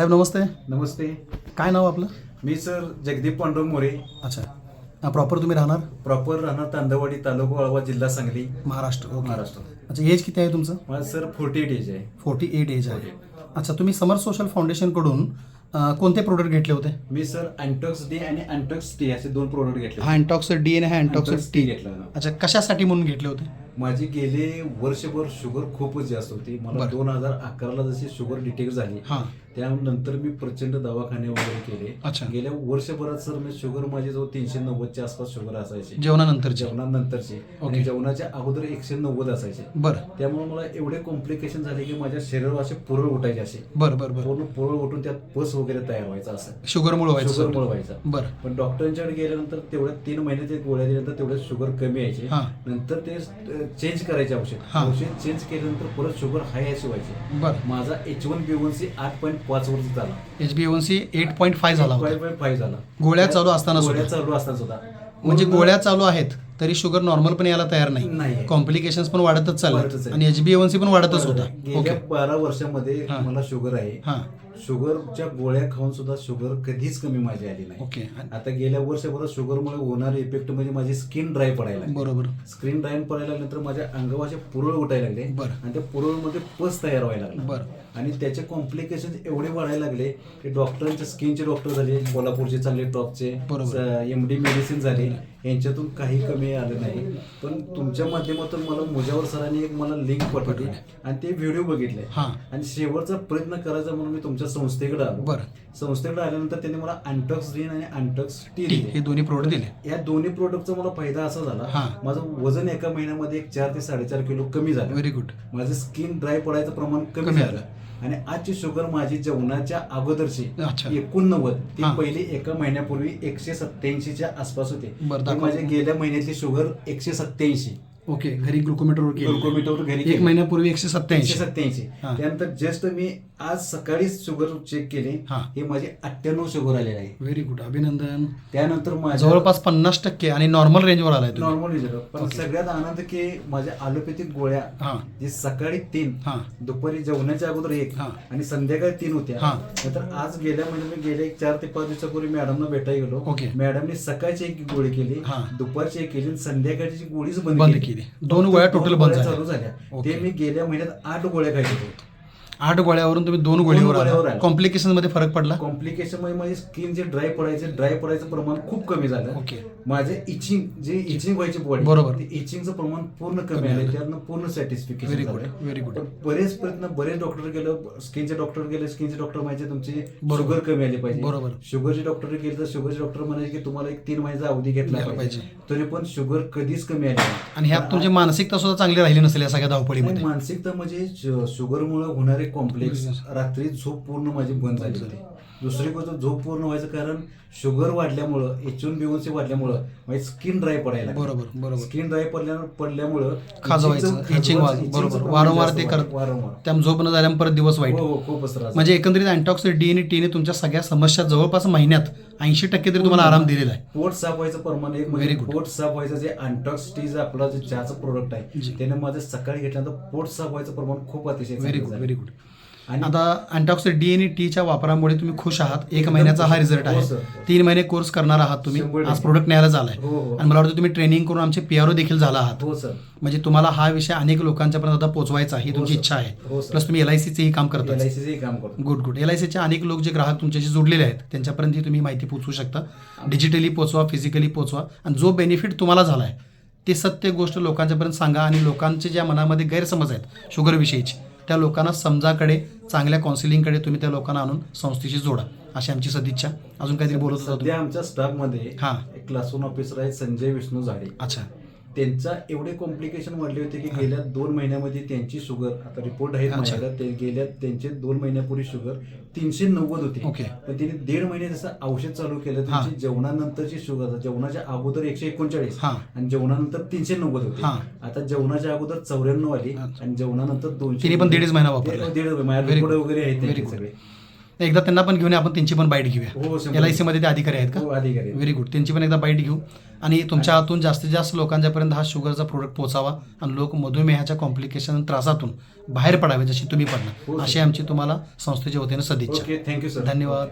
साहेब नमस्ते. नमस्ते. काय नाव आपलं? मी सर जगदीप पांडुरंग मोरे. अच्छा. प्रॉपर तुम्ही राहणार? प्रॉपर राहणार तांदवाडी तालुका वाळवा जिल्हा सांगली. महाराष्ट्र ओके. महाराष्ट्र. अच्छा एज किती आहे तुमचं? माझं सर फोर्टी एट एज आहे. फोर्टी एट एज आहे अच्छा तुम्ही समर सोशल फाउंडेशनकडून अं, कोणते प्रोडक्ट घेतले होते? मी सर अँटॉक्स डी आणि अँटॉक्स टी असे दोन प्रोडक्ट घेतले हा अँटॉक्स डी आणि हा अँटॉक्स टी टी घेतला. अच्छा कशासाठी म्हणून घेतले होते? माझी गेले वर्षभर शुगर खूपच जास्त होती. मला. दोन हजार अकराला जशी शुगर डिटेक्ट झाली त्यानंतर मी प्रचंड दवाखाने वगैरे केले. गेल्या वर्षभरात सर मी शुगर माझी जवळ तीनशे नव्वदच्या आसपास शुगर असायची. जेवणानंतरचे. जेवणानंतरची. आणि जेवणाच्या अगोदर एकशे नव्वद असायचे. बरं. त्यामुळे मला एवढे कॉम्प्लिकेशन झाले की माझ्या शरीरावर असे पुरळ उठायचे असे. बरं बरं पूर्ण पुरळ उठून त्यात पस वगैरे तयार व्हायचा असं. शुगरमुळे व्हायचं शुगर सर. मुळे व्हायचा. बरं. पण डॉक्टरांच्याकडे गेल्यानंतर तेवढ्या तीन महिने ते गोळ्या दिल्यानंतर तेवढे शुगर कमी यायचे. नंतर ते चेंज करायचे औषध हां. औषध चेंज केल्यानंतर परत शुगर हाय अशी व्हायची. बरं. माझा H one B one C आठ पॉईंट पाच वर्ष झाला. H B C eight point five झाला होता. फाईव्ह झाला. गोळ्या चालू असताना गोळ्या सुद्धा? चालू असताना सुद्धा. म्हणजे गोळ्या चालू आहेत तरी शुगर नॉर्मल पण यायला तयार नाही. नाहीये. कॉम्प्लिकेशन्स पण वाढतच वाढतच चालले आहे. आणि एच बी सी पण वाढतच होता. गेल्या ओके बारा वर्षामध्ये हां. मला शुगर आहे. हां. शुगरच्या गोळ्या खाऊन सुद्धा शुगर कधीच कमी माझी आली नाही. ओके. आता गेल्या वर्षभरात शुगरमुळे होणारे इफेक्ट म्हणजे माझी स्किन ड्राय पडायला. बरोबर. स्क्रीन ड्राय पडायला लागल्यानंतर माझ्या अंगावर असे पुरळ उठायला लागले बरं. आणि त्या पुरळमध्ये पस तयार व्हायला लागला. बरं. आणि त्याचे कॉम्प्लिकेशन एवढे वाढायला लागले की डॉक्टरांचे स्किनचे डॉक्टर झाले कोल्हापूरचे चांगले टॉपचे बरोबर. एम डी मेडिसिन झाले. यांच्यातून काही कमी आलं नाही. पण तुमच्या माध्यमातून मला मुजावर सरांनी एक मला लिंक पाठवली आणि ते व्हिडिओ बघितले. आणि शेवटचा प्रयत्न करायचा म्हणून मी तुमच्या संस्थेकडे आलो. बरं. संस्थेकडे आल्यानंतर त्यांनी मला अँटॉक्स ड्रीन आणि अँटॉक्स टी टी हे दिले दोन्ही प्रोडक्ट दिले. या दोन्ही प्रोडक्टचा मला फायदा असा झाला. माझं वजन एका महिन्यामध्ये एक चार ते साडेचार किलो कमी झालं. व्हेरी गुड माझं स्किन ड्राय पडायचं प्रमाण कमी कमी झालं. आणि आजची शुगर माझी जेवणाच्या अगोदरची अच्छा. एकोणनव्वद ती हां. पहिली एका महिन्यापूर्वी एकशे सत्याऐंशीच्या आसपास होते. बरं, ती दाखवा. माझ्या गेल्या महिन्यातली शुगर एकशे सत्याऐंशी ओके घरी ग्लुकोमीटरवर केलं. ग्लुकोमीटरवर घरी एक केलं. महिन्यापूर्वी एकशे एकशे सत्याऐंशी सत्याऐंशी हां. त्यानंतर जस्ट मी आज सकाळीच शुगर चेक केली हां. हे माझे अठ्ठ्याण्णव शुगर आलेले आहे व्हेरी गुड अभिनंदन त्यानंतर माझ्या जवळपास पन्नास टक्के आणि नॉर्मल रेंजवर आलाय तुम्ही नॉर्मल रिझल्ट पण. सगळ्यात आनंद की माझ्या अलोपॅथिक गोळ्या हां जे सकाळी तीन हां दुपारी जेवणाच्या अगोदर एक हां. आणि संध्याकाळी तीन होत्या हां. नंतर आज गेल्या म्हणजे मी गेले एक चार ते पाच दिवसापूर्वी मॅडमना भेटायला गेलो ओके. मॅडमने सकाळची एक गोळी केली हां. दुपारची एक केली आणि संध्याकाळची गोळीच बंद बंद केली. दोन फक्त गोळ्या total बंद गोळ्या झाल्या. चालू झाल्या. ते मी गेल्या महिन्यात आठ गोळ्या खायचे होते आठ गोळ्यावरून तुम्ही दोन गोळीवर. कॉम्प्लिकेशनमध्ये फरक पडला? कॉम्प्लिकेशनमध्ये माझी स्किन जे ड्राय पडायचे ड्राय पडायचं प्रमाण खूप कमी झालं. ओके. माझे इचिंग जे इचिंग व्हायची बॉडी बरोबर. ते इचिंगचं प्रमाण पूर्ण कमी आलं. त्यातनं पूर्ण very satisfaction good very good बरेच प्रयत्न बरेच डॉक्टर गेलं. स्किनचे डॉक्टर गेले. स्किनचे डॉक्टर म्हणायचे तुमची बरोबर. शुगर कमी आली पाहिजे. बरोबर. शुगरचे डॉक्टर गेले तर शुगरचे डॉक्टर म्हणायचे की तुम्हाला एक तीन महिन्याचा अवधी घेतला पाहिजे. तरी पण शुगर कधीच कमी आली. आणि ह्यात तुमची मानसिकता सुद्धा चांगली राहिली नसेल या सगळ्या धावपळीमध्ये. मानसिकता म्हणजे शुगरमुळे होणारे कॉम्प्लेक्स. रात्री झोप पूर्ण माझी बंद झाली होती दुसरी गोष्ट झोप पूर्ण व्हायचं कारण शुगर वाढल्यामुळं H one B one C वाढल्यामुळं माझी स्किन ड्राय पडायला. बरोबर बरोबर स्किन ड्राय पडल्या पडल्यामुळं खाजवायचं, बरोबर. वारंवार ते करत- वारंवार त्यामुळे झोप न झाल्यामुळे परत दिवस वाईट हो हो खूपच त्रास म्हणजे एकंदरीत अँटॉक्स डी आणि टीने तुमच्या सगळ्या समस्या जवळपास महिन्यात ऐंशी टक्के तरी तुम्हाला आराम दिलेला आहे पोट साफ व्हायचं प्रमाण एक Very म्हणजे good. पोट साफ व्हायचं जे अँटॉक्स टी आपला जे चहाचं प्रोडक्ट जी. आहे त्याने माझं सकाळी घेतल्यानंतर पोट साफ व्हायचं प्रमाण खूप अतिशय व्हेरी चांगलं गुड झालं. व्हेरी गुड आणि आता अँटॉक्स डी आणि टीच्या वापरामुळे तुम्ही खुश आहात. एक महिन्याचा हा. रिझल्ट हो, आहे. सर. तीन महिने कोर्स करणार आहात तुम्ही. आज. प्रोडक्ट न्यायला झालाय. हो हो. आणि मला वाटतं तुम्ही ट्रेनिंग करून आमचे पीआरओ देखील झाला आहात. हो म्हणजे तुम्हाला हा विषय अनेक लोकांच्यापर्यंत आता पोहोचवायचा ही हो, तुमची. इच्छा आहे. हो. प्लस तुम्ही एल आय सीचेही काम करता गुड गुड एल आय सीचे अनेक लोक जे ग्राहक तुमच्याशी जोडलेले आहेत त्यांच्यापर्यंत ही तुम्ही माहिती पोहोचवू शकता. डिजिटली पोचवा फिजिकली पोचवा. आणि जो बेनिफिट तुम्हाला झाला आहे ते सत्य गोष्ट लोकांच्यापर्यंत सांगा आणि लोकांचे ज्या मनामध्ये गैरसमज आहेत शुगरविषयीचे त्या लोकांना समजाकडे चांगल्या काउन्सिलिंगकडे तुम्ही त्या लोकांना आणून संस्थेशी जोडा. अशी आमची सदिच्छा. अजून काहीतरी बोलत होता तुम्ही? सध्या आमच्या स्टाफमध्ये हां. एक क्लास वन ऑफिसर आहेत संजय विष्णू झाडे. अच्छा. त्यांचा एवढे कॉम्प्लिकेशन वाढले होते की गेल्या दोन महिन्यामध्ये त्यांची शुगर आता रिपोर्ट अच्छा. माझ्याकडे ते गेल्या त्यांचे दोन महिन्यापूर्वी शुगर तीनशे नव्वद होती. पण त्यांनी दीड महिने जसं औषध चालू केलं. त्यांची जेवणानंतरची शुगर जेवणाच्या अगोदर एकशे एकोणचाळीस हां. आणि जेवणानंतर तीनशे नव्वद होती हां. आता जेवणाच्या अगोदर चौऱ्याण्णव आली. आणि जेवणानंतर दोनशे तिने पण दीडच महिना वापरला. दीड- good. वगैरे आहेत. सगळे एकदा त्यांना पण घेऊन या, आपण त्यांची पण बाईट हो, घेऊया एल आय सीमध्ये ते अधिकारी आहेत हो, का अधिकारी आहेत. व्हेरी गुड त्यांची पण एकदा बाईट घेऊ. आणि तुमच्या हातून जास्तीत जास्त लोकांच्यापर्यंत हा शुगरचा प्रोडक्ट पोहोचावा आणि लोक मधुमेहाच्या कॉम्प्लिकेशन त्रासातून बाहेर पडावे जशी तुम्ही हो, पडणार सर. अशी आमची तुम्हाला संस्थेच्या वतीने सदिच्छा. थँक्यू सर धन्यवाद.